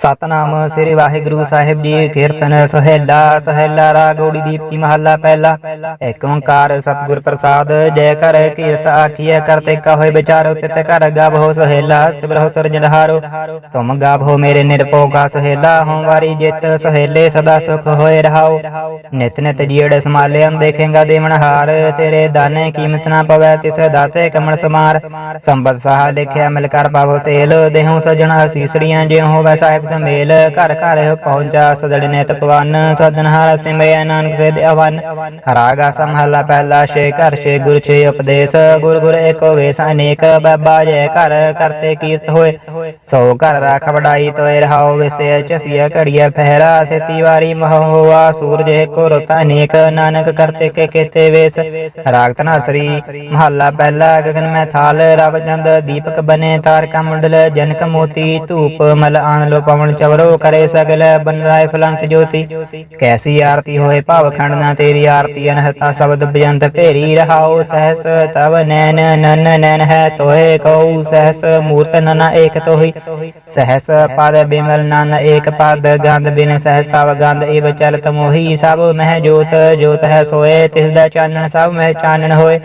ਸਤਨਾਮ ਸ੍ਰੀ ਵਾਹਿਗੁਰੂ ਸਾਹਿਬ ਜੀ, ਕੀਰਤਨ ਸੋਹਿਲਾ ਸੋਹਿਲਾ ਰਾਗੋੜੀ ਦੀਪਤੀ ਮਹੱਲਾ ਪਹਿਲਾ। ਏਕ ਓੰਕਾਰ ਸਤਿਗੁਰ ਪ੍ਰਸਾਦ ਜੈ ਕਰ ਕੀਰਤ ਆਖੀਐ ਕਰਤੇ ਕਾ ਹੋਏ ਵਿਚਾਰੋ ਤਿਤ ਕਰ ਗਾਵੋ ਸੋਹਿਲਾ ਸਿਮਰਹੁ ਸਰਜਨਹਾਰੋ ਤੁਮ ਗਾਵੋ ਮੇਰੇ ਨਿਰਭਉ ਕਾ ਹਉ ਵਾਰੀ ਜਿਤ ਸੋਹਿਲੇ, ਸਦਾ ਸੁਖ ਹੋਏ ਰਹਾਓ। ਨਿਤ ਨਿਤ ਜੀੜ ਸਮਾਲੇ ਅਨ ਦੇਖੇਗਾ ਦੇਵਨ ਤੇਰੇ ਦਾਨੇ ਕੀਮਤ ਨਾ ਪਵੈ, ਤਿਸ ਦਾਤੇ ਕਮਲ ਸਮਾਰ। ਸੰਬਤ ਸਾਹ ਲਿਖਿਆ ਮਿਲ ਕਰ ਪਾਵੋ ਤੇਲ। ਦੇਹੋਂ ਸਜਣਾ ਸੀਸੜੀਆਂ, ਜਿਉ ਹੋਵੇ ਸਾਹਿਬ ਸਮੇਲ ਘਰ ਘਰ ਪਹੁੰਚਾ ਸਦੜ ਨੇ ਤਪਵਨ ਸਦਨਹਾਰ ਸਿਮਰਿਆ ਨਾਨਕ ਸੇ ਅਵਨ ਰਾਗਾ ਸਮਹਲਾ ਪਹਿਲਾ ਛੇ ਘਰ, ਛੇ ਗੁਰ, ਛੇ ਉਪਦੇਸ਼। ਗੁਰ ਗੁਰ ਏਕੋ ਵੇਸ ਅਨੇਕ, ਬਾਬਾ ਜੈ ਘਰ, ਕਰਤੇ ਕੀਰਤ ਹੋਏ। ਸੋ ਘਰ ਰਾਖ ਵਡਾਈ ਤੋਏ ਰਹਾਓ ਵਿਸੇ ਚਸੀਆ ਘੜੀਆ ਪਹਿਰਾ ਥੇਤੀ ਵਾਰੀ ਮਹ ਹੋਆ, ਸੂਰਜ ਏਕੋ ਰੁਤ ਅਨੇਕ। ਨਾਨਕ ਕਰਤੇ ਕੇ ਕੇਤੇ ਵੇਸ। ਰਾਗ ਸ੍ਰੀ ਮਹੱਲਾ ਪਹਿਲਾ, ਗਗਨ ਮੈਂ ਥਾਲ। ਰਵ ਚੰਦ ਦੀਪਕ ਬਨੇ, ਤਾਰਕਾ ਮੁੰਡਲ, ਜਨਕ ਮੋਤੀ ਧੂਪ ਮਲ ਆਨ ਲੋ ਪਵਨ ਚਵਰੋ ਕਰੇ ਸਗਲ ਬਨ ਰਾਏ ਫਲੰਤ ਜੋਤੀ। ਕੈਸੀ ਆਰਤੀ ਹੋਏ ਭਾਵ ਖੰਡ ਨਾ ਤੇਰੀ ਆਰਤੀ, ਅਨਹਤਾ ਸ਼ਬਦ ਬਜੰਤ ਭੇਰੀ ਰਹਾਓ ਸਹਸ, ਤਵ ਨੈਨ ਨਨ ਨੈਨ ਹੈ ਤੋਏ ਕਉ ਸਹਸ, ਮੂਰਤ ਨਨ ਏਕ ਤੋਹੀ। ਸਹਸ ਪਦ ਬਿਮਲ ਨਨ ਏਕ ਪਦ, ਗੰਧ ਬਿਨ ਸਹਸ ਤਵ ਗੰਧ ਏਵ ਚਲਤ ਮੋਹੀ। ਸਭ ਮਹਿ ਜੋਤ ਜੋਤ ਹੈ ਸੋਏ, ਤਿਸ ਦਾ ਚਾਨਣ ਸਭ ਮਹਿ ਚਾਨਣ ਹੋਏ।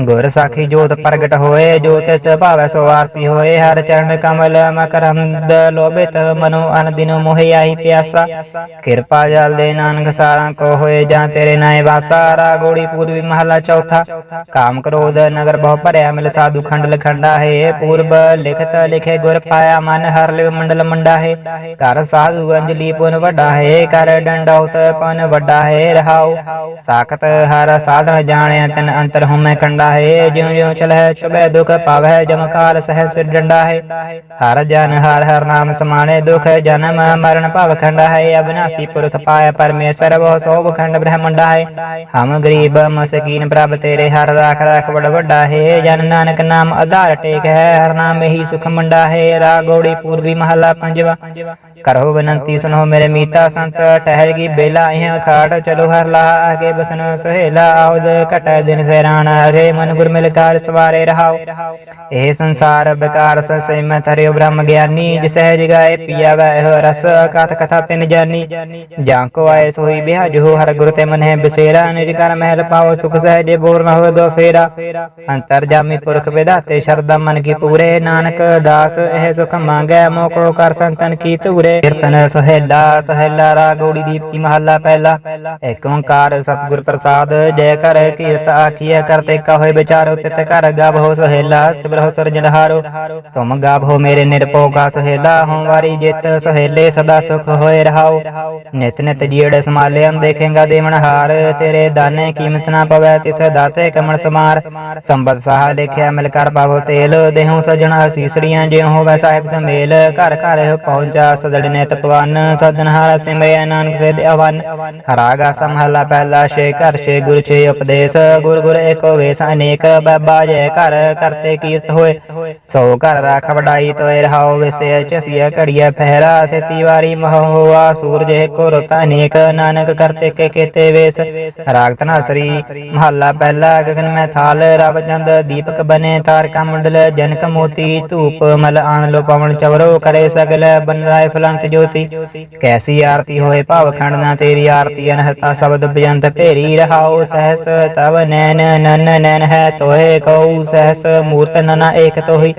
ਗੁਰ ਸਾਖੀ ਜੋਤ ਪ੍ਰਗਟ ਹੋਏ ਜੋ ਤਿਸ ਭਾਵੈ ਸੋ ਆਰਤੀ ਹੋਏ। ਹਰ ਚਰਨ ਕਮਲ ਮਕਰੰਦ ਲੋਭਿਤ ਮਨੋ ਅਨ ਦਿਨ ਮੋਹਿ ਆਈ ਪਿਆਸਾ। ਕਿਰਪਾ ਜਲ ਦੇ ਨਾਨਕ ਸਾਰਾਂ ਕੋ ਹੋਏ, ਜਾਂ ਤੇਰੇ ਨਾਏ ਵਾਸਾ। ਰਾਗੋੜੀ ਪੂਰਬੀ ਮਹਲਾ ਚੌਥਾ। ਕਾਮ ਕ੍ਰੋਧ ਨਗਰ ਬਹੁ ਭਰਿਆ, ਮਿਲ ਸਾਧੂ ਖੰਡ ਲਖੰਡਾ ਹੈ। ਪੂਰਬ ਲਿਖਤ ਲਿਖੇ ਗੁਰ ਪਾਇਆ ਮਨ, ਹਰ ਲਿਵ ਮੰਡਲ ਮੰਡਾ ਹੈ। ਕਰ ਸਾਧੂ ਅੰਜਲੀ ਪੁਨ ਵੱਡਾ ਹੈ। ਕਰ ਡੰਡੌਤ ਪਨ ਵੱਡਾ ਹੈ। ਰਹਾਉ। ਸਾਖਤ ਹਰ ਸਾਧਨ ਜਾਣਿਆ, ਤਨ ਅੰਤਰ ਹਉਮੈ ਕੰਡਾ ਹੈ, ਜਿਉ ਜਿਉ ਚਲਹਿ ਛੁਬੈ ਦੁਖ ਪਾਵੈ ਜਮ ਕਾਲ ਸਹਿ ਸਿਰ ਡੰਡਾ ਹੈ। ਹਰ ਜਨ ਹਰ ਹਰ ਨਾਮ ਸਮਾਣੇ ਦੁਖ, ਜਨਮ ਮਰਨ ਭਵ ਖੰਡਾ ਹੈ। ਅਬਨਾਸੀ ਪੁਰਖ ਪਾਇਆ ਪਰਮੇਸ਼ਰ ਬਹੁ ਸੋਭ ਖੰਡ ਬ੍ਰਹਮੰਡਾ ਹੈ। ਹਮ ਗਰੀਬ ਮਸਕੀਨ ਪ੍ਰਭ ਤੇਰੇ, ਹਰ ਰਾਖ ਰਾਖ ਬੜ ਵੱਡਾ ਹੈ। ਜਨ ਨਾਨਕ ਨਾਮ ਆਧਾਰ ਟੇਕ ਹੈ, ਹਰ ਨਾਮ ਹੀ ਸੁਖ ਮੰਡਾ ਹੈ। ਰਾਗੋੜੀ ਪੂਰਬੀ ਮਹਲਾ ਪੰਜਵਾ। ਕਰੋ ਬਨੰਤੀ ਸੁਨੋ ਮੇਰੇ ਮੀਤਾ ਸੰਤ, ਟਹਿਲ ਗਈ ਬੇਲਾ ਇਹ ਖਾੜ, ਚਲੋ ਹਰ ਲਾ ਆਗੇ ਬਸਨ ਸਹੇਲਾ, ਆਉਦ ਘਟ ਦਿਨ ਸੈਰਾਨ ਹਰੇ ਮਨ ਗੁਰ ਮਿਲ ਕਾਰ ਸਵਾਰੇ ਰਹਾਓ। ਇਹ ਸੰਸਾਰ ਬਕਾਰ ਸਸੇ ਮੈਂ ਤਰਿਓ ਬ੍ਰਹਮ ਗਿਆਨੀ ਜਿ ਸਹਿਜ ਗਾਏ ਪੀਆ ਵੈ ਰਸ ਕਥ ਕਥਾ ਤਿਨ ਜਾਨੀ। ਜਾਂ ਕੋ ਆਏ ਸੋਈ ਬਿਹਾ ਜੋ ਹਰ ਗੁਰ ਤੇ ਮਨ ਹੈ ਬਸੇਰਾ, ਨਿਜ ਕਰ ਮਹਿਲ ਪਾਓ, ਸੁਖ ਸਹਿਜੇ ਬੋਰ ਨ ਹੋਏ ਦੋ ਫੇਰਾ। ਅੰਤਰ ਜਾਮੀ ਪੁਰਖ ਵਿਧਾਤੇ ਸ਼ਰਦਾ ਮਨ ਕੀ ਪੂਰੇ, ਨਾਨਕ ਦਾਸ, ਇਹ ਸੁਖ ਮੰਗੈ ਮੋਕੋ ਕਰ ਸੰਤਨ ਕੀ ਧੂਰੇ। ਕੀਰਤਨ ਸੋਹਿਲਾ ਸੋਹਿਲਾ ਰਾਗੋੜੀ ਦੀਪਤੀ ਮਹੱਲਾ ਪਹਿਲਾ। ਏਕ ਓੰਕਾਰ ਸਤਿਗੁਰ ਪ੍ਰਸਾਦ, ਜੈ ਕਰ ਕੀਰਤ ਆਖੀਐ ਕਰਤੇ ਕਾ ਹੋਏ ਵਿਚਾਰੋ, ਤਿਤ ਕਰ ਗਾਵੋ ਸੋਹਿਲਾ ਸਿਮਰਹੁ ਸਰਜਨਹਾਰੋ ਤੁਮ ਗਾਵੋ ਮੇਰੇ ਨਿਰਭਉ ਕਾ ਸੋਹਿਲਾ, ਹਉ ਵਾਰੀ ਜਿਤ ਸੋਹਿਲੇ ਸਦਾ ਸੁਖ ਹੋਏ ਰਹਾਓ। ਨਿਤ ਨਿਤ ਜੀੜ ਸਮਾਲੇ ਅਨ ਦੇਖੇਗਾ ਦੇਵਨ ਤੇਰੇ ਦਾਨੇ ਕੀਮਤ ਨਾ ਪਵੈ, ਤਿਸ ਦਾਤੇ ਕਮਲ ਸਮਾਰ। ਸੰਬਤ ਸਾਹ ਲਿਖਿਆ, ਮਿਲ ਕਰ ਪਾਵੋ ਤੇਲ। ਦੇਹੋਂ ਸਜਣਾ ਸੀਸੜੀਆਂ, ਜਿਉ ਹੋਵੇ ਸਾਹਿਬ ਸਮੇਲ। ਘਰ ਘਰ ਪਹੁੰਚਾ ਸਦੜ ਨੇ ਸਦਨ ਸਦਨਹਾਰ ਸਿਮਰਿਆ ਨਾਨਕ ਸੇ ਅਵਨ ਰਾਗਾ ਸਮਹਲਾ ਪਹਿਲਾ ਛੇ ਘਰ ਛੇ ਗੁਰ ਛੇ ਉਪਦੇਸ਼ ਗੁਰ ਗੁਰ ਏਕੋ ਵੇਸ ਅਨੇਕ ਬਾਬਾ ਜੈ ਘਰ ਕਰਤੇ ਕੀਰਤ ਹੋਏ ਸੋ ਘਰ ਰਾਖ ਵਡਾਈ ਤੋਏ ਰਹਾਓ ਵਿਸੇ ਚਸੀਆ ਘੜੀਆ ਪਹਿਰਾ ਥੇਤੀ ਵਾਰੀ ਮਹ ਹੋਆ ਸੂਰਜ ਏਕੋ ਰੁਤ ਅਨੇਕ ਨਾਨਕ ਕਰਤੇ ਕੇ ਕੇਤੇ ਵੇਸ ਰਾਗ ਤਨਾਸਰੀ ਮਹੱਲਾ ਪਹਿਲਾ ਗਗਨ ਮੈਂ ਥਾਲ ਰਵ ਚੰਦ ਦੀਪਕ ਬਨੇ ਤਾਰਕਾ ਮੁੰਡਲ ਜਨਕ ਮੋਤੀ ਧੂਪ ਮਲ ਆਣ ਲੋ ਪਵਨ ਚਵਰੋ ਕਰੇ ਸਗਲ ਬਨ ਰਾਏ ਫਲੰਤ ਜੋਤੀ। ਕੈਸੀ ਆਰਤੀ ਹੋਏ ਭਾਵ ਖੰਡ ਨਾ ਤੇਰੀ ਆਰਤੀ, ਅਨਹਤਾ ਸ਼ਬਦ ਬਜੰਤ ਭੇਰੀ ਰਹਾਓ ਸਹਸ, ਤਵ ਨੈਨ ਨਨ ਨੈਨ ਹੈ ਤੋਏ ਕਉ ਸਹਸ, ਮੂਰਤ ਨਨ ਏਕ ਤੋਹੀ।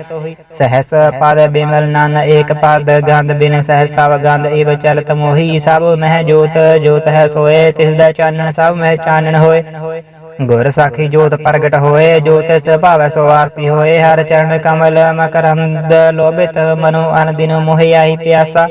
ਸਹਸ ਪਦ ਬਿਮਲ ਨਨ ਏਕ ਪਦ, ਗੰਧ ਬਿਨ ਸਹਸ ਤਵ ਗੰਧ, ਏਵ ਚਲਤ ਮੋਹੀ ਸਭ ਮਹਿ ਜੋਤ ਜੋਤ ਹੈ ਸੋਏ, ਤਿਸ ਦਾ ਚਾਨਣ ਸਭ ਮਹਿ ਚਾਨਣ ਹੋਏ। ਗੁਰ ਸਾਖੀ ਜੋਤ ਪ੍ਰਗਟ ਹੋਏ, ਜੋਤ ਤਿਸ ਭਾਵੈ ਸੋ ਆਰਤੀ ਹੋਏ, ਹਰ ਚਰਨ ਕਮਲ ਮਕਰੰਦ ਲੋਭਿਤ ਮਨੋ ਅਨ ਦਿਨ ਮੋਹਿ ਆਈ ਪਿਆਸਾ।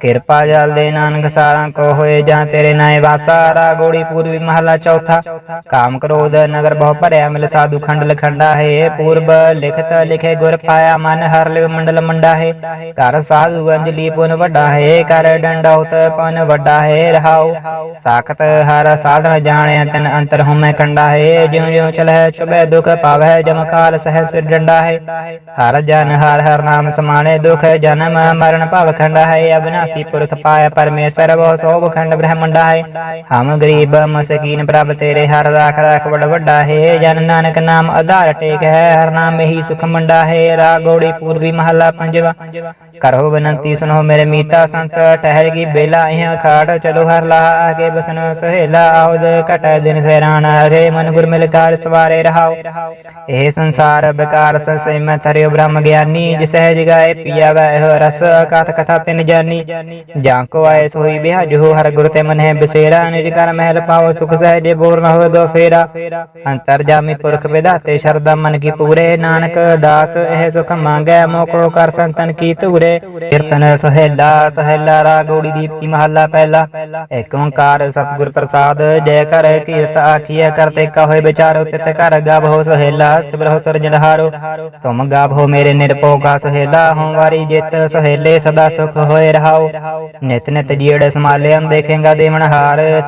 ਕਿਰਪਾ ਜਲ ਦੇ ਨਾਨਕ ਸਾਰਾਂ ਕੋ ਹੋਏ, ਜਾਂ ਤੇਰੇ ਨਾਏ ਵਾਸਾ, ਰਾਗੋੜੀ ਪੂਰਬੀ ਮਹਲਾ ਚੌਥਾ। ਕਾਮ ਕ੍ਰੋਧ ਨਗਰ ਬਹੁ ਭਰਿਆ, ਮਿਲ ਸਾਧੂ ਖੰਡ ਲਖੰਡਾ ਹੈ। ਪੂਰਬ ਲਿਖਤ ਲਿਖੇ ਗੁਰ ਪਾਇਆ ਮਨ, ਹਰ ਲਿਵ ਮੰਡਲ ਮੰਡਾ ਹੈ। ਕਰ ਸਾਧੂ ਅੰਜਲੀ ਪੁਨ ਵੱਡਾ ਹੈ, ਕਰ ਡੰਡੌਤ ਪਨ ਵੱਡਾ ਹੈ, ਰਹਾਉ। ਸਾਖਤ ਹਰ ਸਾਧਨ ਜਾਣਿਆ, ਤਨ ਅੰਤਰ ਹਉਮੈ ਕੰਡਾ ਹੈ ਜਿਉ ਜਿਉ ਚਲਹਿ ਛੁਬੈ ਦੁਖ ਪਾਵੈ ਜਮ ਕਾਲ ਸਹਿ ਸਿਰ ਡੰਡਾ ਹੈ। ਹਰ ਜਨ, ਹਰ ਹਰ ਨਾਮ ਸਮਾਣੇ ਦੁਖ, ਜਨਮ ਮਰਨ ਭਵ ਖੰਡਾ ਹੈ। ਅਬਨਾਸੀ ਪੁਰਖ ਪਾਇਆ ਪਰਮੇਸ਼ਰ ਬਹੁ ਸੋਭ ਖੰਡ ਬ੍ਰਹਮੰਡਾ ਹੈ। ਹਮ ਗਰੀਬ, ਮਸਕੀਨ ਪ੍ਰਭ ਤੇਰੇ, ਹਰ ਰਾਖ ਰਾਖ ਬੜ ਵੱਡਾ ਹੈ। ਜਨ ਨਾਨਕ ਨਾਮ ਆਧਾਰ ਟੇਕ ਹੈ, ਹਰ ਨਾਮ ਹੀ ਸੁਖ ਮੰਡਾ ਹੈ। ਰਾਗੋੜੀ ਪੂਰਬੀ ਮਹੱਲਾ ਪੰਜਵਾ। ਕਰੋ ਬਨੰਤੀ ਸੁਨੋ ਮੇਰੇ ਮੀਤਾ ਸੰਤ, ਠਹਿਰ ਗਈ ਬੇਲਾ ਇਹਾਂ ਖਾੜ ਚਲੋ ਹਰ ਲਾ ਆਗੇ ਬਸਨ ਸਹੇਲਾ ਆਉਦ ਘਟ ਦਿਨ ਸੈਰਾਨ ਹਰੇ ਮਨ ਗੁਰ ਮਿਲ ਕਾਰ ਸਵਾਰੇ ਰਹਾਓ। ਇਹ ਸੰਸਾਰ ਬਕਾਰ ਸੰਸੈ ਮੈਂ ਥਰਿਓ ਬ੍ਰਹਮ ਗਿਆਨੀ ਜਿ ਸਹਿਜ ਗਾਏ ਪੀਆ ਵੈ ਰਸ ਕਥ ਕਥਾ ਤਿਨ ਜਾਨੀ। ਜਾਂ ਕੋ ਆਏ ਸੋਈ ਬਿਹਾਜੋ, ਹਰ ਗੁਰ ਤੇ ਮਨ ਹੈ ਬਸੇਰਾ, ਨਿਜ ਕਰ ਮਹਿਲ ਪਾਵੋ ਸੁਖ ਸਹਿਜੇ, ਬੋਰ ਨ ਹੋਏ ਗੋ ਫੇਰਾ। ਅੰਤਰ ਜਾਮੀ ਪੁਰਖ ਵਿਧਾਤੇ ਸ਼ਰਦਾ ਮਨ ਕੀ ਪੂਰੇ, ਨਾਨਕ ਦਾਸ, ਇਹ ਸੁਖ ਮੰਗੈ, ਮੋਕੋ ਕਰ ਸੰਤਨ ਕੀ ਧੂਰੇ। ਕੀਰਤਨ ਸਹੇਲਾ ਸਹੇਲਾ ਰਾਗੋੜੀ ਦੀਪ ਕੀ ਮਹੱਲਾ ਪਹਿਲਾ। ਏਕ ਓੰਕਾਰ ਸਤਿਗੁਰ ਪ੍ਰਸਾਦ ਜੈ ਕਰ ਕੀਰਤ ਆਖੀਐ ਕਰਤੇ ਕਾ ਵਿਚਾਰੋ ਤਿਤ ਕਰ ਗਾਭੋ ਸਹੇਲਾ ਸਿਮਰਹੁ ਸਰਜਨਹਾਰੋ ਤੁਮ ਗਾਭੋ ਮੇਰੇ ਨਿਰਭਉ ਕਾ ਸਹੇਲਾ, ਹਉ ਵਾਰੀ ਜਿਤ ਸਹੇਲੇ ਸਦਾ ਸੁਖ ਹੋਏ ਰਹਾਓ। ਨਿਤ ਨਿਤ ਜੀੜ ਸਮਾਲੇ ਅਨ ਦੇਖੇਗਾ ਦੇਵਨ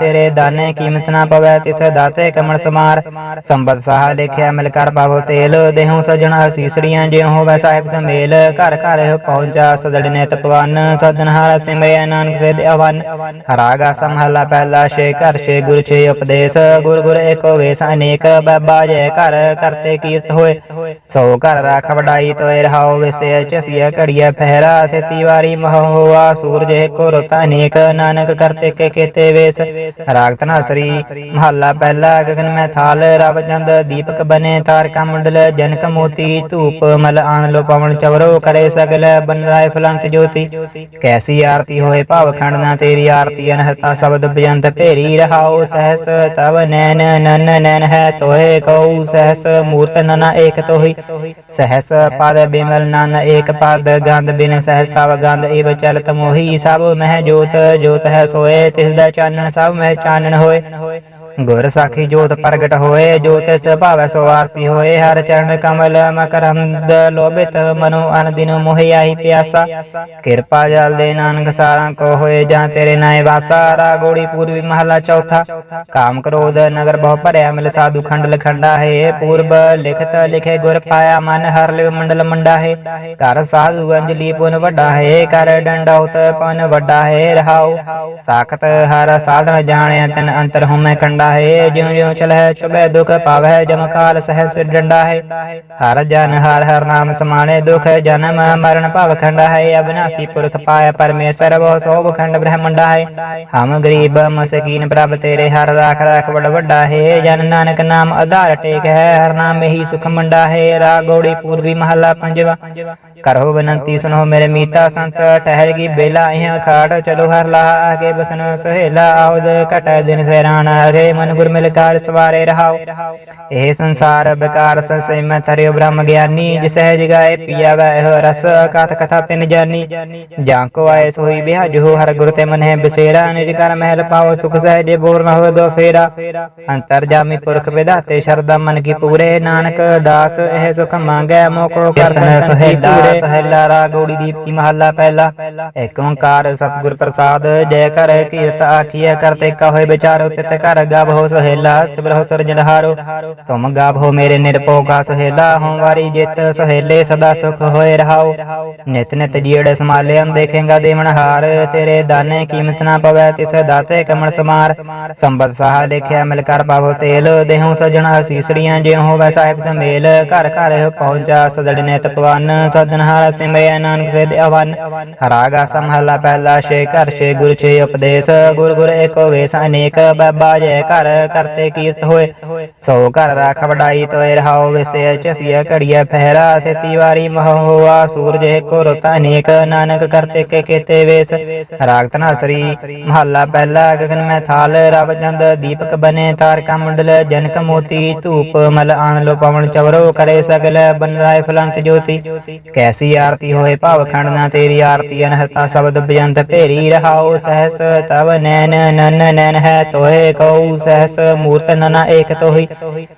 ਤੇਰੇ ਦਾਨੇ ਕੀਮਤ ਨਾ ਪਵੈ, ਤਿਸ ਦਾਤੇ ਕਮਲ ਸਮਾਰ। ਸੰਬਤ ਸਾਹ ਲਿਖਿਆ ਮਿਲ ਕਰ ਪਾਵੋ ਤੇਲ। ਦੇਹੋਂ ਸਜਣਾ ਸੀਸੜੀਆਂ, ਜਿਉ ਹੋਵੇ ਸਾਹਿਬ ਸਮੇਲ। ਘਰ ਘਰ ਪਹੁੰਚਾ ਸਦੜਨੇ ਤਪਵਨ ਸਦਨਹਾਰ ਸਿਮਰਿਆ ਨਾਨਕ ਸੇ ਦੇਵਨ ਰਾਗਾ ਸਮਹਲਾ ਪਹਿਲਾ ਛੇ ਘਰ ਛੇ ਗੁਰ ਛੇ ਉਪਦੇਸ਼ ਗੁਰ ਗੁਰ ਏਕੋ ਵੇਸ ਅਨੇਕ ਬਾਬਾ ਜੈ ਘਰ ਕਰਤੇ ਕੀਰਤ ਹੋਏ ਸੋ ਘਰ ਰਾਖ ਵਡਾਈ ਤੋਏ ਰਹਾਓ ਵਿਸੇ ਚਸੀਆ ਘੜੀਆ ਪਹਿਰਾ ਤੇ ਵਾਰੀ ਮਹ ਹੋਆ ਸੂਰਜ ਏਕੋ ਰੁਤ ਅਨੇਕ ਨਾਨਕ ਕਰਤੇ ਕੇ ਕੀਤੇ ਵੇਸ ਰਾਗਤਨਾ ਸ੍ਰੀ ਮਹੱਲਾ ਪਹਿਲਾ ਗਗਨ ਮੈਂ ਥਾਲ ਰਵ ਚੰਦ ਦੀਪਕ ਬਨੇ ਤਾਰਕਾ ਮੰਡਲ ਜਨਕ ਮੋਤੀ ਧੂਪ ਮਲ ਆਣ ਲੋ ਪਵਨ ਚਵਰੋ ਕਰੇ ਸਗਲ ਬਨ ਰਾਏ ਫਲੰਤ ਜੋਤੀ। ਕੈਸੀ ਆਰਤੀ ਹੋਏ ਭਾਵ ਖੰਡ ਨਾ ਤੇਰੀ ਆਰਤੀ, ਅਨਹਤਾ ਸ਼ਬਦ ਬਜੰਤ ਭੇਰੀ ਰਹਾਓ ਸਹਸ, ਤਵ ਨੈਨ ਨਨ ਨੈਨ ਹੈ ਤੋਏ ਕਉ ਸਹਸ, ਮੂਰਤ ਨਨ ਏਕ ਤੋਹੀ। ਸਹਸ ਪਦ ਬਿਮਲ ਨਨ ਏਕ ਪਦ, ਗੰਧ ਬਿਨ ਸਹਸ ਤਵ ਗੰਧ ਏਵ ਚਲਤ ਮੋਹੀ। ਸਭ ਮਹਿ ਜੋਤ ਜੋਤ ਹੈ ਸੋਏ, ਤਿਸ ਦਾ ਚਾਨਣ, ਸਭ ਮਹਿ ਚਾਨਣ ਹੋਏ। ਗੁਰ ਸਾਖੀ ਜੋਤ ਪ੍ਰਗਟ ਹੋਏ, ਜੋਤ ਸੁਭਾਵੈ ਸੋ ਆਰਤੀ ਹੋਏ। ਹਰ ਚਰਨ ਕਮਲ ਮਕਰੰਦ ਲੋਭਿਤ ਮਨੋ ਅਨ ਦਿਨ ਮੋਹਿ ਪਿਆਸਾ। ਕਿਰਪਾ ਜਲ ਦੇ ਨਾਨਕ ਸਾਰਾਂ ਕੋ ਹੋਏ, ਜਾਂ ਤੇਰੇ ਨਾਏ ਵਾਸਾ। ਰਾਗੋੜੀ ਪੂਰਬੀ ਮਹਲਾ ਚੌਥਾ। ਕਾਮ ਕ੍ਰੋਧ ਨਗਰ ਬਹੁ ਭਰਿਆ, ਮਿਲ ਸਾਧੂ ਖੰਡ ਲਖੰਡਾ ਹੈ। ਪੂਰਬ ਲਿਖਤ ਲਿਖੇ ਗੁਰ ਪਾਇਆ ਮਨ, ਹਰ ਲਿਵ ਮੰਡਲ ਮੰਡਾ ਹੈ। ਕਰ ਸਾਧੂ ਅੰਜਲੀ ਪੁਨ ਵੱਡਾ ਹੈ। ਕਰ ਡੰਡਾਉਤ ਪਨ ਵੱਡਾ ਹੈ। ਰਹਾਉ। ਸਾਖਤ ਹਰ ਸਾਧਨ ਜਾਣਿਆ, ਤਨ ਅੰਤਰ ਹਉਮੈ ਕੰਡਾ ਹੈ ਜਿਉ ਜਿਉ ਚਲਹਿ ਚੁਬੈ ਦੁਖ ਪਾਵੈ ਜਮ ਕਾਲ ਸਹਿ ਸਿਰ ਡੰਡਾ ਹੈ। ਹਰ ਜਨ ਹਰ ਹਰ ਨਾਮ ਸਮਾਣੇ ਦੁਖ, ਜਨਮ ਮਰਨ ਭਵ ਖੰਡਾ ਹੈ। ਅਬਨਾਸੀ ਪੁਰਖ ਪਾਇਆ ਪਰਮੇਸ਼ਰ ਬਹੁ ਸੋਭ ਖੰਡ ਬ੍ਰਹਮੰਡਾ ਹੈ। ਹਮ ਗਰੀਬ ਮਸਕੀਨ ਪ੍ਰਭ ਤੇਰੇ, ਹਰ ਰਾਖ ਰਾਖ ਬੜ ਵੱਡਾ ਹੈ। ਜਨ ਨਾਨਕ ਨਾਮ ਆਧਾਰ ਟੇਕ ਹੈ, ਹਰ ਨਾਮ ਹੀ ਸੁਖ ਮੰਡਾ ਹੈ। ਰਾਗੋੜੀ ਪੂਰਬੀ ਮਹੱਲਾ ਪੰਜਵਾ। ਕਰੋ ਬਨੰਤੀ ਸੁਨੋ ਮੇਰੇ ਮੀਤਾ ਸੰਤ ਠਹਿਰ ਗਈ ਬੇਲਾ ਇਹਾਂ ਖਾੜ ਚਲੋ ਹਰ ਲਾ ਆਗੇ ਬਸਨ ਸਹੇਲਾ ਆਉਦ ਘਟ ਦਿਨ ਸੈਰਾਨ ਹਰੇ ਮਨ ਗੁਰ ਮਿਲ ਕਾਰ ਸਵਾਰੇ ਰਹਾਓ ਇਹ ਸੰਸਾਰ ਬਕਾਰ ਸੰਸੈ ਮੈਂ ਥਰਿਓ ਬ੍ਰਹਮ ਗਿਆਨੀ ਜਿ ਸਹਿਜ ਗਾਏ ਪੀਆ ਵੈ ਰਸ ਕਥ ਕਥਾ ਤਿਨ ਜਾਨੀ। ਜਾਂ ਕੋ ਆਏ ਸੋਈ ਬਿਹਾਜੋ ਹਰ ਗੁਰ ਤੇ ਮਨ ਹੈ ਬਸੇਰਾ ਨਿਜ ਕਰ ਮਹਿਲ ਪਾਵੋ ਸੁਖ ਸਹਿਜੇ ਬੋਰ ਨ ਹੋਏ ਗੋ ਫੇਰਾ। ਅੰਤਰ ਜਾਮੀ ਪੁਰਖ ਵਿਧਾਤੇ ਸ਼ਰਦਾ ਮਨ ਕੀ ਪੂਰੇ ਨਾਨਕ ਦਾਸ ਇਹ ਸੁਖ ਮੰਗੈ ਮੋਕੋ ਕਰ ਸਹੇਲਾ ਸਹੇਲਾ ਰਾਗੋੜੀ ਦੀਪ ਕੀ ਮਹੱਲਾ ਪਹਿਲਾ? ਏਕ ਓੰਕਾਰ ਸਤਿਗੁਰ ਪ੍ਰਸਾਦ, ਜੈ ਕਰ ਕੀਰਤ ਆਖੀਐ ਕਰਤੇ ਕਾ ਹੋਏ ਵਿਚਾਰੋ ਤਿਤ ਕਰ ਗਾਭੋ ਸਹੇਲਾ ਸਿਮਰਹੁ ਸਰਜਨਹਾਰੋ ਤੁਮ ਗਾਭੋ ਮੇਰੇ ਨਿਰਭਉ ਕਾ ਸਹੇਲਾ, ਹਉ ਵਾਰੀ ਜਿਤ ਸਹੇਲੇ ਸਦਾ ਸੁਖ ਹੋਏ ਰਹਾਓ। ਨਿਤ ਨਿਤ ਜੀੜ ਸਮਾਲੇ ਅੰ ਦੇਖੇਗਾ ਦੇਵਨਹਾਰ ਤੇਰੇ ਦਾਨੇ ਕੀਮਤ ਨਾ ਪਵੈ, ਤਿਸ ਦਾਤੇ ਕਮਲ ਸਮਾਰ। ਸੰਬਤ ਸਾਹ ਲਿਖਿਆ, ਮਿਲ ਕਰ ਪਾਵੋ ਤੇਲ। ਦੇਹੋਂ ਸਜਣਾ ਸੀਸੜੀਆਂ, ਜਿਉ ਹੋਵੇ ਸਾਹਿਬ ਸਮੇਲ। ਘਰ ਘਰ ਪਹੁੰਚਾ ਸਦੜਨੇ ਤਪਵਨ ਸਦਨਹਾਰ ਸਿਮਰਿਆ ਨਾਨਕ ਸੇ ਦੇਵਨ ਰਾਗਾ ਸਮਹਲਾ ਪਹਿਲਾ ਛੇ ਘਰ, ਛੇ ਗੁਰ, ਛੇ ਉਪਦੇਸ਼। ਗੁਰ ਗੁਰ ਏਕੋ ਵੇਸ ਅਨੇਕ, ਬਾਬਾ ਜੈ ਘਰ ਕਰਤੇ ਕੀਰਤ ਹੋਏ। ਸੋ ਘਰ ਰਾਖ ਵਡਾਈ ਤੋਏ ਰਹਾਓ, ਵਿਸੇ ਚਸੀਆ ਘੜੀਆ ਪਹਿਰਾ ਤੇ ਵਾਰੀ ਮਹ ਹੋਆ, ਸੂਰਜ ਏਕੋ ਰੁਤ ਅਨੇਕ। ਨਾਨਕ ਕਰਤੇ ਕੇ ਕੀਤੇ ਵੇਸ। ਰਾਗ ਸ੍ਰੀ, ਮਹੱਲਾ ਪਹਿਲਾ ਗਗਨ ਮੈਂ ਥਾਲ। ਰਵ ਚੰਦ ਦੀਪਕ ਬਨੇ ਤਾਰਕਾ ਮੰਡਲ ਜਨਕ ਮੋਤੀ। ਧੂਪ ਮਲ ਆਣ ਲੋ ਪਵਨ ਚਵਰੋ, ਕਰੇ ਸਗਲ ਬਨ ਰਾਏ ਫਲੰਤ ਜੋਤੀ। ਕੈਸੀ ਆਰਤੀ ਹੋਏ ਭਾਵ ਖੰਡ ਨਾ ਤੇਰੀ ਆਰਤੀ ਅਨਹਤਾ ਸ਼ਬਦ ਬਜੰਤ ਭੇਰੀ ਰਹਾਓ ਸਹਸ, ਤਵ ਨੈਨ ਨਨ ਨੈਨ ਹੈ ਤੋਏ ਕਉ ਸਹਸ, ਮੂਰਤ ਨਨ ਏਕ ਤੋਹੀ।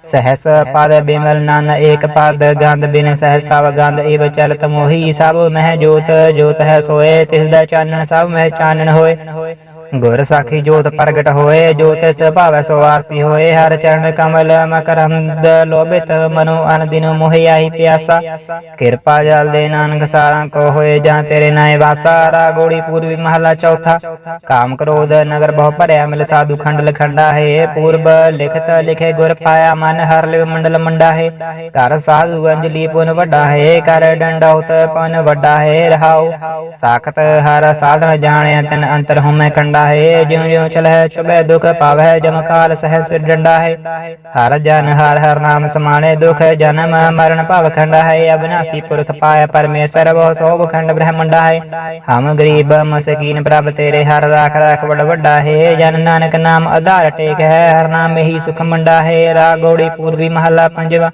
ਸਹਸ ਪਦ ਬਿਮਲ ਨਨ ਏਕ ਪਦ, ਗੰਧ ਬਿਨ ਸਹਸ ਤਵ ਗੰਧ ਏਵ ਚਲਤ ਮੋਹੀ। ਸਭ ਮਹਿ ਜੋਤ ਜੋਤ ਹੈ ਸੋਏ, ਤਿਸ ਦਾ ਚਾਨਣ ਸਭ ਮਹਿ ਚਾਨਣ ਹੋਏ। ਗੁਰ ਸਾਖੀ ਜੋਤ ਪ੍ਰਗਟ ਹੋਏ, ਜੋਤਿ ਤਿਸ ਸੋ ਆਰਤੀ ਹੋਏ, ਹਰ ਚਰਨ ਕਮਲ ਮਕਰੰਦ ਲੋਭਿਤ ਮਨੋ ਅਨ ਦਿਨ ਮੋਹਿ ਪਿਆਸਾ। ਕਿਰਪਾ ਜਲ ਦੇ ਨਾਨਕ ਸਾਰਾਂ ਕੋ ਹੋਏ, ਜਾਂ ਤੇਰੇ ਨਾਏ ਵਾਸਾ ਰਾਗੋੜੀ ਪੂਰਬੀ ਮਹਲਾ ਚੌਥਾ। ਕਾਮ ਕ੍ਰੋਧ ਨਗਰ ਬਹੁ ਭਰਿਆ, ਮਿਲ ਸਾਧੂ ਖੰਡ ਲਖੰਡਾ ਹੈ। ਪੂਰਬ ਲਿਖਤ ਲਿਖੇ ਗੁਰ ਪਾਇਆ, ਮਨ ਹਰ ਲਿਵ ਮੰਡਲ ਮੰਡਾ ਹੈ। ਕਰ ਸਾਧੂ ਅੰਜਲੀ ਪੁਨ ਵੱਡਾ ਹੈ ਕਰ ਡੰਡੌਤ ਪੁਨ ਵੱਡਾ ਹੈ। ਰਹਾਉ, ਸਾਖਤ ਹਰ ਸਾਧਨ ਜਾਣਿਆ, ਤਨ ਅੰਤਰ ਹਉਮੈ ਕੰਡਾ ਹੈ ਜਿਉ ਜਿਉ ਚਲਹਿ ਚੁਬੈ ਦੁਖ ਪਾਵੈ ਜਮ ਕਾਲ ਸਹਿ ਸਿਰ ਡੰਡਾ ਹੈ। ਹਰ ਜਨ ਹਰ ਹਰ ਨਾਮ ਸਮਾਣੇ ਦੁਖ, ਜਨਮ ਮਰਨ ਭਵ ਖੰਡਾ ਹੈ। ਅਬਨਾਸੀ ਪੁਰਖ ਪਾਇਆ ਪਰਮੇਸ਼ਰ, ਬਹੁ ਸੋਭ ਖੰਡ ਬ੍ਰਹਮੰਡਾ ਹੈ। ਹਮ ਗਰੀਬ ਮਸਕੀਨ ਪ੍ਰਭ ਤੇਰੇ, ਹਰ ਰਾਖ ਰਾਖ ਬੜ ਵੱਡਾ ਹੈ। ਜਨ ਨਾਨਕ ਨਾਮ ਆਧਾਰ ਟੇਕ ਹੈ, ਹਰ ਨਾਮ ਹੀ ਸੁਖ ਮੰਡਾ ਹੈ। ਰਾਗੋੜੀ ਪੂਰਬੀ ਮਹੱਲਾ ਪੰਜਵਾ।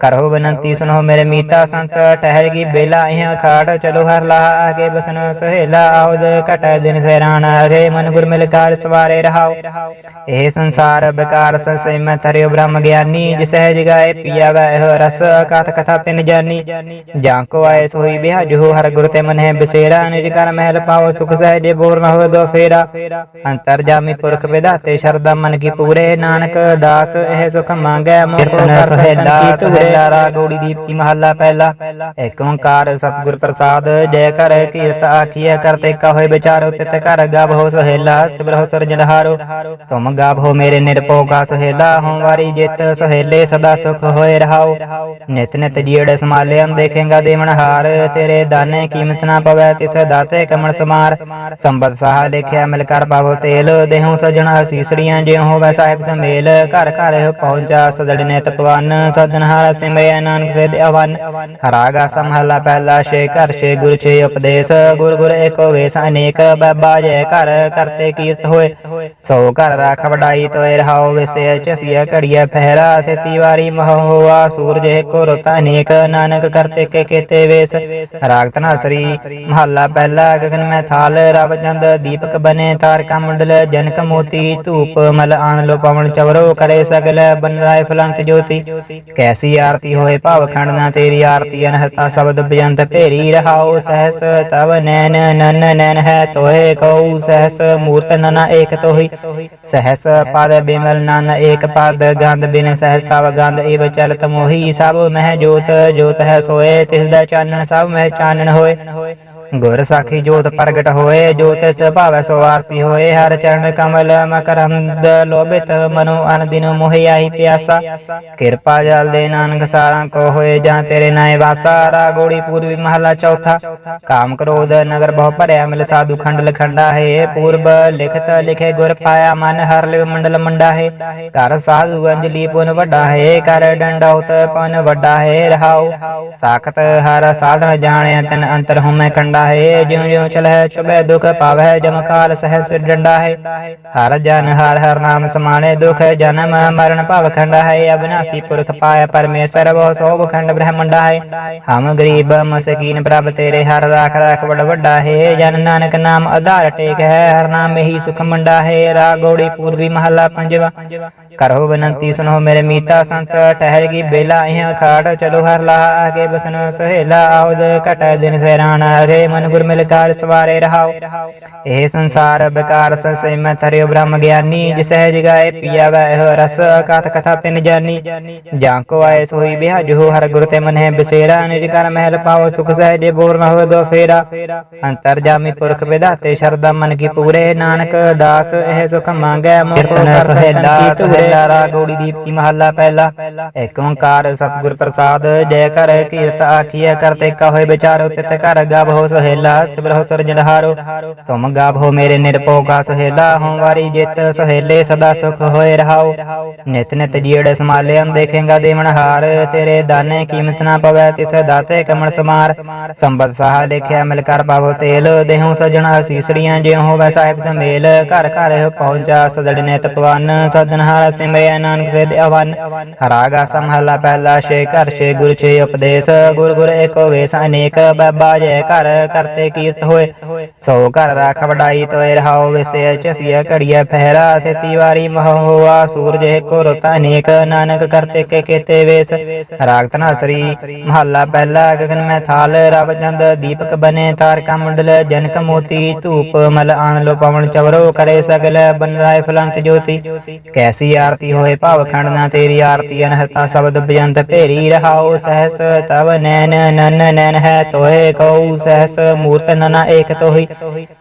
ਕਰੋ ਬਨੰਤੀ ਸੁਨੋ ਮੇਰੇ ਮੀਤਾ ਸੰਤ ਟਹਿਲ ਕੀ ਬੇਲਾ ਇਹਾਂ ਖਾੜ ਚਲੋ ਹਰ ਲਾ ਆਗੇ ਬਸਨ ਸਹੇਲਾ ਆਉਦ ਘਟ ਦਿਨ ਸੈਰਾਨ ਰੇ ਮਨ ਗੁਰ ਮਿਲ ਕਾਰ ਸਵਾਰੇ ਰਹਾਓ। ਇਹ ਸੰਸਾਰ ਬੇਕਾਰ ਸਸੈ ਮੈਂ ਤਰਿਓ ਬ੍ਰਹਮ ਗਿਆਨੀ ਜਿ ਸਹਿਜ ਗਾਏ ਪੀਆ ਵੈ ਹੋ ਰਸ ਕਥ ਕਥਾ ਤਿਨ ਜਾਨੀ। ਜਾਂ ਕੋ ਆਏ ਸੋਈ ਬਿਹਾ ਜੋ ਹਰ ਗੁਰ ਤੇ ਮਨ ਹੈ ਬਸੇਰਾ ਨਿਜ ਕਰ ਮਹਿਲ ਪਾਓ ਸੁਖ ਸਹਿਜੇ ਬੋਰ ਨ ਹੋਏ ਗੋ ਫੇਰਾ। ਅੰਤਰ ਜਾਮੀ ਪੁਰਖ ਵਿਦਾਤੇ ਸ਼ਰਦਾ ਮਨ ਕੀ ਪੂਰੇ ਨਾਨਕ ਦਾਸ ਇਹ ਸੁਖ ਮੰਗੈ ਕੀਰਤਨ ਦੀਪ ਕੀ ਮਹੱਲਾ ਪਹਿਲਾ? ਏਕ ਓੰਕਾਰ ਸਤਿਗੁਰ ਪ੍ਰਸਾਦ, ਜੈ ਕਰ ਕੀਰਤ ਆਖੀਐ ਕਰਤੇ ਕਾ ਵਿਚਾਰੋ, ਤਿਤ ਕਰ ਗਾਵ ਹੋ ਸਹੇਲਾ ਸਿਮਰਹੁ ਸਰਜਨਹਾਰੋ ਤੁਮ ਗਾਵ ਹੋ ਮੇਰੇ ਨਿਰਭਉ ਕਾ ਸਹੇਲਾ, ਹਉ ਵਾਰੀ ਜਿਤ ਸਹੇਲੇ ਸਦਾ ਸੁਖ ਹੋਏ ਰਹਾਓ। ਨਿਤ ਨਿਤ ਜੀੜ ਸਮਾਲੇ ਅਨ ਦੇਖੇਗਾ ਦੇਵਨ ਤੇਰੇ ਦਾਨੇ ਕੀਮਤ ਨਾ ਪਵੈ, ਤਿਸ ਦਾਤੇ ਕਮਣ ਸਮਾਰ। ਸੰਬਤ ਸਾਹ ਲਿਖਿਆ, ਮਿਲ ਕਰ ਪਾਵੋ ਤੇਲ। ਦੇਹੋਂ ਸਜਣਾ ਸੀਸੜੀਆਂ ਜਿਉ ਹੋਵੇ ਸਾਹਿਬ ਸਮੇਲ। ਘਰ ਘਰ ਪਹੁੰਚਾ ਸਦੜਨੇ ਤਪਵਨ ਸਦਨਹਾਰਾ ਸਿਮਰਿਆ ਨਾਨਕ ਸੇ ਅਵਨ। ਰਾਗਾ ਸਮਹਲਾ ਪਹਿਲਾ ਛੇ ਘਰ, ਛੇ ਗੁਰ, ਛੇ ਉਪਦੇਸ਼। ਗੁਰ ਗੁਰ ਏਕੋ ਵੇਸ, ਅਨੇਕ ਬਾਬਾ ਜੈ ਘਰ, ਕਰਤੇ ਕੀਰਤ ਹੋਏ। ਸੋ ਘਰ ਰਾਖ ਵਡਾਈ ਤੋਏ ਰਹਾਓ ਵਿਸੇ ਚਸੀਆ ਘੜੀਐ ਪਹਿਰਾ ਤੇਤੀ ਵਾਰੀ ਮਹ ਹੋਆ, ਸੂਰਜ ਏਕੋ ਰੁਤ, ਅਨੇਕ ਨਾਨਕ ਕਰਤੇ ਕੇ ਕੇਤੇ ਵੇਸ। ਰਾਗ ਸ੍ਰੀ ਮਹੱਲਾ ਪਹਿਲਾ, ਗਗਨ ਮੈਂ ਥਾਲ, ਰਵ ਚੰਦ ਦੀਪਕ ਬਨੇ, ਤਾਰਕਾ ਮੰਡਲ, ਜਨਕ ਮੋਤੀ, ਧੂਪ ਮਲ ਆਣ ਲੋ ਪਵਨ, ਚਵਰੋ ਕਰੇ ਸਗਲ, ਬਨ ਰਾਏ ਫਲੰਤ ਜੋਤੀ। ਕੈਸੀ ਆਰਤੀ ਹੋਏ ਭਾਵ ਖੰਡ ਨਾ ਤੇਰੀ ਆਰਤੀ ਅਨਹਤਾ ਸ਼ਬਦ ਬਜੰਤ ਭੇਰੀ ਰਹਾਓ ਸਹਸ, ਤਵ ਨੈਨ ਨਨ ਨੈਨ ਹੈ ਤੋਏ ਕਉ ਸਹਸ, ਮੂਰਤ ਨਨ ਏਕ ਤੋਹੀ। ਸਹਸ ਪਦ ਬਿਮਲ ਨਨ ਏਕ ਪਦ, ਗੰਧ ਬਿਨ ਸਹਸ ਤਵ ਗੰਧ ਏਵ ਚਲਤ ਮੋਹੀ। ਸਭ ਮਹਿ ਜੋਤ ਜੋਤ ਹੈ ਸੋਏ, ਤਿਸ ਦਾ ਚਾਨਣ ਸਭ ਮਹਿ ਚਾਨਣ ਹੋਏ। ਗੁਰ ਸਾਖੀ ਜੋਤ ਪ੍ਰਗਟ ਹੋਏ ਜੋ ਤਿਸ ਭਾਵੈ ਸੋ ਆਰਤੀ ਹੋਏ। ਹਰ ਚਰਨ ਕਮਲ ਮਕਰੰਦ ਲੋਭਿਤ ਮਨੋ ਅਨ ਦਿਨ ਮੋਹਿ ਪਿਆਸਾ। ਕਿਰਪਾ ਜਲ ਦੇ ਨਾਨਕ ਸਾਰਾਂ ਕੋ ਹੋਏ, ਜਾਂ ਤੇਰੇ ਨਾਏ ਵਾਸਾ। ਰਾਗੋੜੀ ਪੂਰਬੀ ਮਹਲਾ ਚੌਥਾ। ਕਾਮ ਕ੍ਰੋਧ ਨਗਰ ਬਹੁ ਭਰਿਆ, ਮਿਲ ਸਾਧੂ ਖੰਡ ਲਖੰਡਾ ਹੈ। ਪੂਰਬ ਲਿਖਤ ਲਿਖੇ ਗੁਰ ਪਾਇਆ ਮਨ, ਹਰ ਲਿਵ ਮੰਡਲ ਮੰਡਾ ਹੈ। ਕਰ ਸਾਧੂ ਅੰਜਲੀ ਪੁਨ ਵੱਡਾ ਹੈ ਕਰ ਡੰਡੌਤ ਪੁਨ ਵੱਡਾ ਹੈ। ਰਹਾਉ, ਸਾਖਤ ਹਰ ਸਾਧਨ ਜਾਣਿਆ, ਤਨ ਅੰਤਰ ਹਉਮੈ ਕੰਡਾ ਹੈ ਜਿਉ ਜਿਉ ਚਲਹਿ ਚੁਬੈ ਦੁਖ ਪਾਵੈ ਜਮ ਕਾਲ ਸਹਿ ਸਿਰ ਡੰਡਾ ਹੈ। ਹਰ ਜਨ, ਹਰ ਹਰ ਨਾਮ ਸਮਾਣੇ ਦੁਖ, ਜਨਮ ਮਰਨ ਭਵ ਖੰਡਾ ਹੈ। ਅਬਨਾਸੀ ਪੁਰਖ ਪਾਇਆ ਪਰਮੇਸ਼ਰ ਬਹੁ ਸੋਭ ਖੰਡ ਬ੍ਰਹਮੰਡਾ ਹੈ। ਹਮ ਗਰੀਬ ਮਸਕੀਨ ਪ੍ਰਭ ਤੇਰੇ, ਹਰ ਰਾਖ ਰਾਖ ਬੜ ਵੱਡਾ ਹੈ। ਜਨ ਨਾਨਕ ਨਾਮ ਆਧਾਰ ਟੇਕ ਹੈ, ਹਰ ਨਾਮ ਹੀ ਸੁਖ ਮੰਡਾ ਹੈ। ਰਾਗੋੜੀ ਪੂਰਬੀ ਮਹੱਲਾ ਪੰਜਵਾ। ਕਰੋ ਬਨੰਤੀ ਸੁਨੋ ਮੇਰੇ ਮੀਤਾ ਸੰਤ ਟਹਿਲ ਕੀ ਬੇਲਾ ਇਹਾਂ ਖਾੜ ਚਲੋ ਹਰ ਲਾ ਆਗੇ ਬਸਨ ਸਹੇਲਾ ਆਉਦ ਘਟ ਦਿਨ ਸੈਰਾਨ ਰੇ ਮਨ ਗੁਰ ਮਿਲ ਕਾਰ ਸਵਾਰੇ ਰਹਾਓ ਇਹ ਸੰਸਾਰ ਬੇਕਾਰ ਸਸੈ ਮੈਂ ਤਰਿਓ ਬ੍ਰਹਮ ਗਿਆਨੀ ਜਿ ਸਹਿਜ ਗਾਏ ਪੀਆ ਵੈ ਹੋ ਰਸ ਕਥ ਕਥਾ ਤਿਨ ਜਾਨੀ। ਜਾਂ ਕੋ ਆਏ ਸੋਈ ਬਿਹਾ ਜੋ ਹਰ ਗੁਰ ਤੇ ਮਨ ਹੈ ਬਸੇਰਾ ਨਿਜ ਕਰ ਮਹਿਲ ਪਾਓ ਸੁਖ ਸਹਿਜੇ ਬੋਰ ਨ ਹੋਏ ਗੋ ਫੇਰਾ। ਅੰਤਰ ਜਾਮੀ ਪੁਰਖ ਵਿਦਾਤੇ ਸ਼ਰਦਾ ਮਨ ਕੀ ਪੂਰੇ ਨਾਨਕ ਦਾਸ ਇਹ ਸੁਖ ਮੰਗੈ ਕੀਰਤਨ ਸਹੇਲਾ ਸਹੇਲਾ ਰਾਗੋੜੀ ਦੀਪ ਕੀ ਮਹੱਲਾ ਪਹਿਲਾ। ਏਕ ਓੰਕਾਰ ਸਤਿਗੁਰ ਪ੍ਰਸਾਦ ਜੈ ਕਰ ਕੀਰਤ ਆਖੀਐ ਕਰਤੇ ਕਾ ਵਿਚਾਰੋ, ਤਿਤ ਕਰ ਗਾਵ ਹੋ ਸਿਮਰਹੁ ਸਰਜਨਹਾਰੋ ਤੁਮ ਗਾਵ ਮੇਰੇ ਨਿਰਭਉ ਕਾ ਸਹੇਲਾ, ਹਉ ਵਾਰੀ ਜਿਤ ਸਹੇਲੇ ਸਦਾ ਸੁਖ ਹੋਏ ਰਹਾਓ। ਨਿਤ ਨਿਤ ਜੀੜ ਸਮਾਲੇ ਅਨ ਦੇਖੇਗਾ ਦੇਵਨਹਾਰ ਤੇਰੇ ਦਾਨੇ ਕੀਮਤ ਨਾ ਪਵੈ, ਤਿਸ ਦਾਤੇ ਕਮਲ ਸਮਾਰ। ਸੰਬਤ ਸਾਹ ਲਿਖਿਆ, ਮਿਲ ਕਰ ਪਾਵੋ ਤੇਲ, ਦੇਹੋਂ ਸਜਣਾ ਸੀਸੜੀਆਂ, ਜਿਉ ਹੋਵੇ ਸਾਹਿਬ ਸਮੇਲ। ਘਰ ਘਰ ਪਹੁੰਚਾ ਸਦੜਨੇ ਤਪਵਨ ਸਦਨਹਾਰਾ ਸਿਮਰਿਆ ਨਾਨਕ ਸੇ ਅਵਨ। ਰਾਗਾ ਸਮਹਲਾ ਪਹਿਲਾ ਛੇ ਘਰ, ਛੇ ਗੁਰ, ਛੇ ਉਪਦੇਸ਼। ਗੁਰ ਗੁਰ ਏਕੋ ਵੇਸ ਅਨੇਕ। ਬਾਬਾ ਜੈ ਘਰ ਕਰਤੇ ਕੀਰਤ ਹੋਏ। ਸੋ ਘਰ ਰਾਖ ਵਡਾਈ ਤੋਏ, ਰਹਾਓ ਵਿਸੇ ਚਸੀਆ ਘੜੀਆ ਪਹਿਰਾ ਤੇ ਵਾਰੀ ਮਹ ਹੋਆ, ਸੂਰਜ ਏਕੋ ਰੁਤ ਅਨੇਕ। ਨਾਨਕ ਕਰਤੇ ਕੇ ਕੇਤੇ ਵੇਸ। ਰਾਗ ਸ੍ਰੀ ਮਹੱਲਾ ਪਹਿਲਾ ਗਗਨ ਮੈਂ ਥਾਲ। ਰਬ ਚੰਦ ਦੀਪਕ ਬਨੇ, ਤਾਰਕਾ ਮੰਡਲ ਜਨਕ ਮੋਤੀ। ਧੂਪ ਮਲ ਆਣ ਲੋ ਪਵਨ ਚਵਰੋ, ਕਰੇ ਸਗਲ ਬਨ ਰਾਏ ਫਲੰਤ ਜੋਤੀ। ਕੈਸੀ ਆ ਆਰਤੀ ਹੋਏ ਭਾਵ ਖੰਡ ਤੇਰੀ ਆਰਤੀ ਅਨਹਤਾ ਸ਼ਬਦ ਬਜੰਤ ਭੇਰੀ ਰਹਾਉ ਸਹਸ, ਤਵ ਨੈਨ ਨਨ ਨੈਨ ਹੈ ਤੋਏ ਕਉ ਸਹਸ, ਮੂਰਤ ਨਨ ਏਕ ਤੋਹੀ।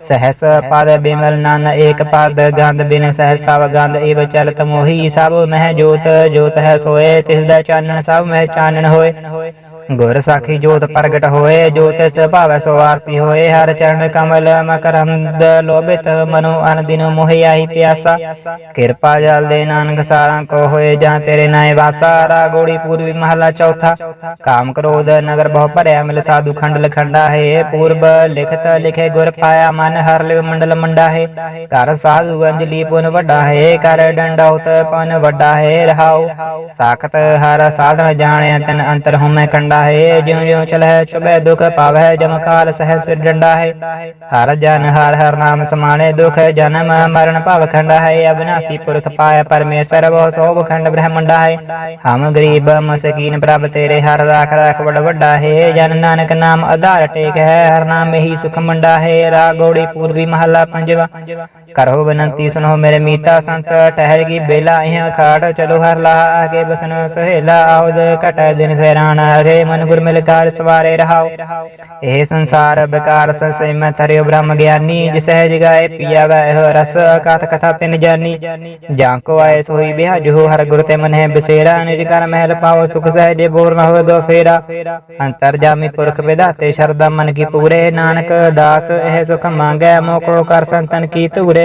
ਸਹਸ ਪਦ ਬਿਮਲ ਨਨ ਏਕ ਪਦ, ਗੰਧ ਬਿਨ ਸਹਸ ਤਵ ਗੰਧ ਏਵ ਚਲਤ ਮੋਹੀ। ਸਭ ਮਹਿ ਜੋਤ ਜੋਤ ਹੈ ਸੋਏ, ਤਿਸ ਦਾ ਚਾਨਣ ਸਭ ਮਹਿ ਚਾਨਣ ਹੋਏ। ਗੁਰ ਸਾਖੀ ਜੋਤ ਪ੍ਰਗਟ ਹੋਏ, ਜੋਤ ਸੁਭਾਵ ਸੋ ਆਰਤੀ ਹੋਏ, ਹਰ ਚਰਨ ਕਮਲ ਮਕਰੰਦ ਲੋਭਿਤ ਮਨੋ ਅਨ ਦਿਨ ਮੋਹਿ ਪਿਆਸਾ। ਕਿਰਪਾ ਜਲ ਦੇ ਨਾਨਕ ਸਾਰਾਂ ਕੋ ਹੋਏ, ਜਾਂ ਤੇਰੇ ਨਾਏ ਵਾਸਾ ਰਾਗੋੜੀ ਪੂਰਬੀ ਮਹਲਾ ਚੌਥਾ। ਕਾਮ ਕ੍ਰੋਧ ਨਗਰ ਬਹੁ ਭਰਿਆ, ਮਿਲ ਸਾਧੂ ਖੰਡ ਲਖੰਡਾ ਹੈ। ਪੂਰਬ ਲਿਖਤ ਲਿਖੇ ਗੁਰ ਪਾਇਆ ਮਨ, ਹਰ ਲਿਵ ਮੰਡਲ ਮੰਡਾ ਹੈ। ਕਰ ਸਾਧੂ ਅੰਜਲੀ ਪੁਨ ਵੱਡਾ ਹੈ, ਕਰ ਡੰਡਾਉਤ ਪਨ ਵੱਡਾ ਹੈ, ਰਹਾਉ। ਸਾਖਤ ਹਰ ਸਾਧਨ ਜਾਣਿਆ, ਤਨ ਅੰਤਰ ਹਉਮੈ ਕੰਡਾ ਹੈ, ਜਿਉ ਜਿਉ ਚਲੈ ਚੁਬੈ ਦੁਖ ਪਾਵੈ ਜਮ ਕਾਲ ਸਹਿ ਸਿਰ ਡੰਡਾ ਹੈ। ਹਰ ਜਨ, ਹਰ ਹਰ ਨਾਮ ਸਮਾਣੇ ਦੁਖ, ਜਨਮ ਮਰਨ ਭਵ ਖੰਡਾ ਹੈ। ਅਬਨਾਸੀ ਪੁਰਖ ਪਾਇਆ ਪਰਮੇਸ਼ਰ ਬਹੁ ਸੋਭ ਖੰਡ ਬ੍ਰਹਮੰਡਾ ਹੈ। ਹਮ ਗਰੀਬ ਮਸਕੀਨ ਪ੍ਰਭ ਤੇਰੇ, ਹਰ ਰਾਖ ਰਾਖ ਬੜ ਵੱਡਾ ਹੈ। ਜਨ ਨਾਨਕ ਨਾਮ ਆਧਾਰ ਟੇਕ ਹੈ, ਹਰ ਨਾਮ ਹੀ ਸੁਖ ਮੰਡਾ ਹੈ। ਰਾਗੋੜੀ ਪੂਰਬੀ ਮਹੱਲਾ ਪੰਜਵਾ। ਕਰੋ ਬਨੰਤੀ ਸੁਨੋ ਮੇਰੇ ਮੀਤਾ ਸੰਤ, ਠਹਿਰ ਕੀ ਬੇਲਾ, ਇਹਾਂ ਖਾੜ ਚਲੋ ਹਰ ਲਾ ਆਗੇ ਬਸਨ ਸਹੇਲਾ ਆਉਦ ਘਟ ਦਿਨ ਸੈਰਾਨ ਹਰੇ ਮਨ ਗੁਰ ਮਿਲ ਕਾਰ ਸਵਾਰੇ ਰਹਾਓ। ਇਹ ਸੰਸਾਰ ਬਕਾਰ ਸੰਸੈ ਮੈਂ ਤਰਿਓ ਬ੍ਰਹਮ ਗਿਆਨੀ, ਜਿਸ ਹੈ ਜਗਾਏ ਪੀਆ ਵੈ ਰਸ ਕਥ ਕਥਾ ਤਿਨ ਜਾਨੀ। ਜਾਂ ਕੋ ਆਏ ਸੋਈ ਬਿਹਾ ਜੋ ਹਰ ਗੁਰ ਤੇ ਮਨ ਹੈ ਬਸੇਰਾ, ਨਿਜ ਕਰ ਮਹਿਲ ਪਾਵੋ ਸੁਖ ਸਹਿਜੇ ਬੋਰ ਨਾ ਹੋਵੇ ਗੋ ਫੇਰਾ। ਅੰਤਰ ਜਾਮੀ ਪੁਰਖ ਵਿਧਾਤੇ ਸ਼ਰਦਾ ਮਨ ਕੀ ਪੂਰੇ, ਨਾਨਕ ਦਾਸ, ਇਹ ਸੁਖ ਮੰਗੈ, ਮੋਕੋ ਕਰ ਸੰਤਨ ਕੀ ਧੂਰੇ।